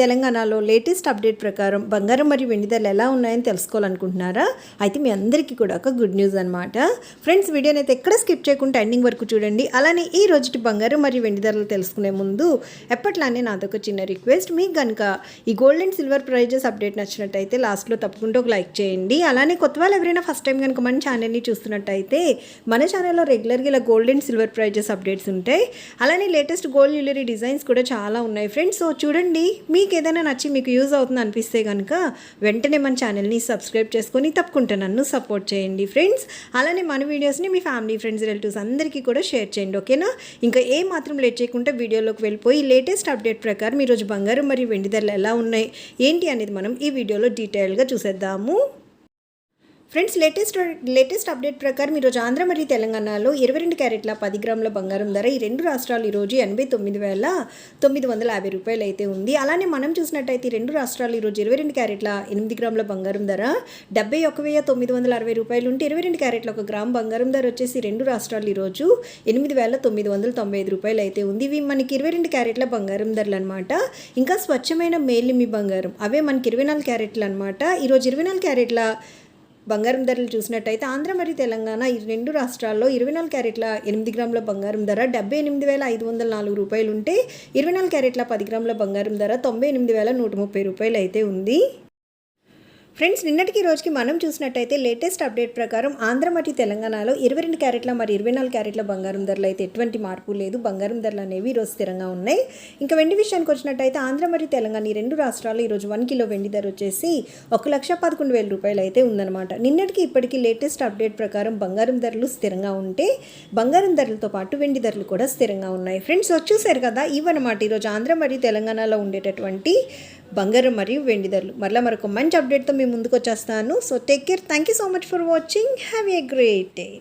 తెలంగాణలో latest update ప్రకారం బంగారం మరియు వెండి ధరలు ఎలా ఉన్నాయని తెలుసుకోవాలనుకుంటున్నారా? అయితే మీ అందరికీ కూడా ఒక గుడ్ న్యూస్ అనమాట ఫ్రెండ్స్ వీడియోని అయితే ఎక్కడ స్కిప్ చేయకుండా ఎండింగ్ వరకు చూడండి. అలానే ఈ రోజుటి బంగారం మరియు వెండి ధరలు తెలుసుకునే ముందు ఎప్పట్లానే నాదొక చిన్న రిక్వెస్ట్. మీకు కనుక ఈ gold and silver prizes update నచ్చినట్టయితే లాస్ట్లో తప్పకుండా ఒక లైక్ చేయండి. అలానే కొత్త వాళ్ళు ఎవరైనా ఫస్ట్ టైం కనుక మన ఛానల్ని చూస్తున్నట్టయితే మన ఛానల్లో రెగ్యులర్గా ఇలా gold and silver prizes updates ఉంటాయి. అలానే లేటెస్ట్ గోల్డ్ జ్యువెలరీ డిజైన్స్ కూడా చాలా ఉన్నాయి ఫ్రెండ్స్. సో చూడండి మీకు ఏదైనా నచ్చి మీకు యూజ్ అవుతుంది అనిపిస్తే కనుక వెంటనే మన ఛానల్ని సబ్స్క్రైబ్ చేసుకొని తప్పకుండా నన్ను సపోర్ట్ చేయండి ఫ్రెండ్స్. అలానే మన వీడియోస్ని మీ ఫ్యామిలీ ఫ్రెండ్స్ రిలేటివ్స్ అందరికీ కూడా షేర్ చేయండి ఓకేనా? ఇంకా ఏ మాత్రం లేట్ చేయకుండా వీడియోలోకి వెళ్ళిపోయి లేటెస్ట్ అప్డేట్ ప్రకారం ఈరోజు బంగారం మరియు వెండి ధరలు ఎలా ఉన్నాయి ఏంటి అనేది మనం ఈ వీడియోలో డీటెయిల్గా చూసేద్దాము. ఫ్రెండ్స్ లేటెస్ట్ లేటెస్ట్ అప్డేట్ ప్రకారం ఈరోజు ఆంధ్ర మరియు తెలంగాణలో ఇరవై రెండు క్యారెట్ల పది గ్రాముల బంగారం ధర ఈ రెండు రాష్ట్రాలు ఈరోజు ఎనభై తొమ్మిది వేల తొమ్మిది వందల యాభై రూపాయలు అయితే ఉంది. అలానే మనం చూసినట్టయితే ఈ రెండు రాష్ట్రాలు ఈరోజు ఇరవై రెండు క్యారెట్ల ఎనిమిది గ్రాముల బంగారం ధర డెబ్బై ఒక వెయ్యి తొమ్మిది వందల అరవై రూపాయలు ఉంటే ఇరవై రెండు క్యారెట్ల ఒక గ్రామ్ బంగారం ధర వచ్చేసి రెండు రాష్ట్రాలు ఈరోజు ఎనిమిది వేల తొమ్మిది వందల తొంభై ఐదు రూపాయలు అయితే ఉంది. ఇవి మనకి ఇరవై రెండు క్యారెట్ల బంగారం ధరలు అనమాట ఇంకా స్వచ్ఛమైన మేలిమి బంగారం. అవే మనకి ఇరవై నాలుగు క్యారెట్లు అనమాట ఈరోజు ఇరవై నాలుగు క్యారెట్ల బంగారం ధరలు చూసినట్టయితే ఆంధ్ర మరియు తెలంగాణ ఈ రెండు రాష్ట్రాల్లో ఇరవై నాలుగు క్యారెట్ల ఎనిమిది గ్రాముల బంగారం ధర డెబ్బై ఎనిమిది వేల ఐదు వందల నాలుగు రూపాయలు ఉంటే ఇరవై నాలుగు క్యారెట్ల పది గ్రాముల బంగారం ధర తొంభై ఎనిమిది వేల నూట ముప్పై రూపాయలు అయితే ఉంది. ఫ్రెండ్స్ నిన్నటికి రోజుకి మనం చూసినట్టయితే లేటెస్ట్ అప్డేట్ ప్రకారం ఆంధ్ర మరియు తెలంగాణలో ఇరవై రెండు క్యారెట్ల మరి ఇరవై నాలుగు క్యారెట్ల బంగారం ధరలు అయితే ఎటువంటి మార్పు లేదు. బంగారం ధరలు అనేవి ఈరోజు స్థిరంగా ఉన్నాయి. ఇంకా వెండి విషయానికి వచ్చినట్టయితే ఆంధ్ర మరియు తెలంగాణ ఈ రెండు రాష్ట్రాలు ఈరోజు వన్ కిలో వెండి ధర వచ్చేసి ఒక లక్ష పదకొండు వేల రూపాయలు అయితే ఉందన్నమాట. నిన్నటికి ఇప్పటికీ లేటెస్ట్ అప్డేట్ ప్రకారం బంగారం ధరలు స్థిరంగా ఉంటే బంగారం ధరలతో పాటు వెండి ధరలు కూడా స్థిరంగా ఉన్నాయి. ఫ్రెండ్స్ వచ్చేసారు కదా ఇవన్నమాట ఈరోజు ఆంధ్ర మరియు తెలంగాణలో ఉండేటటువంటి బంగారం మరియు వెండి ధరలు. మరలా మరొక మంచి అప్డేట్తో మేము ముందుకు వచ్చేస్తాను. So take care thank you so much for watching have a great day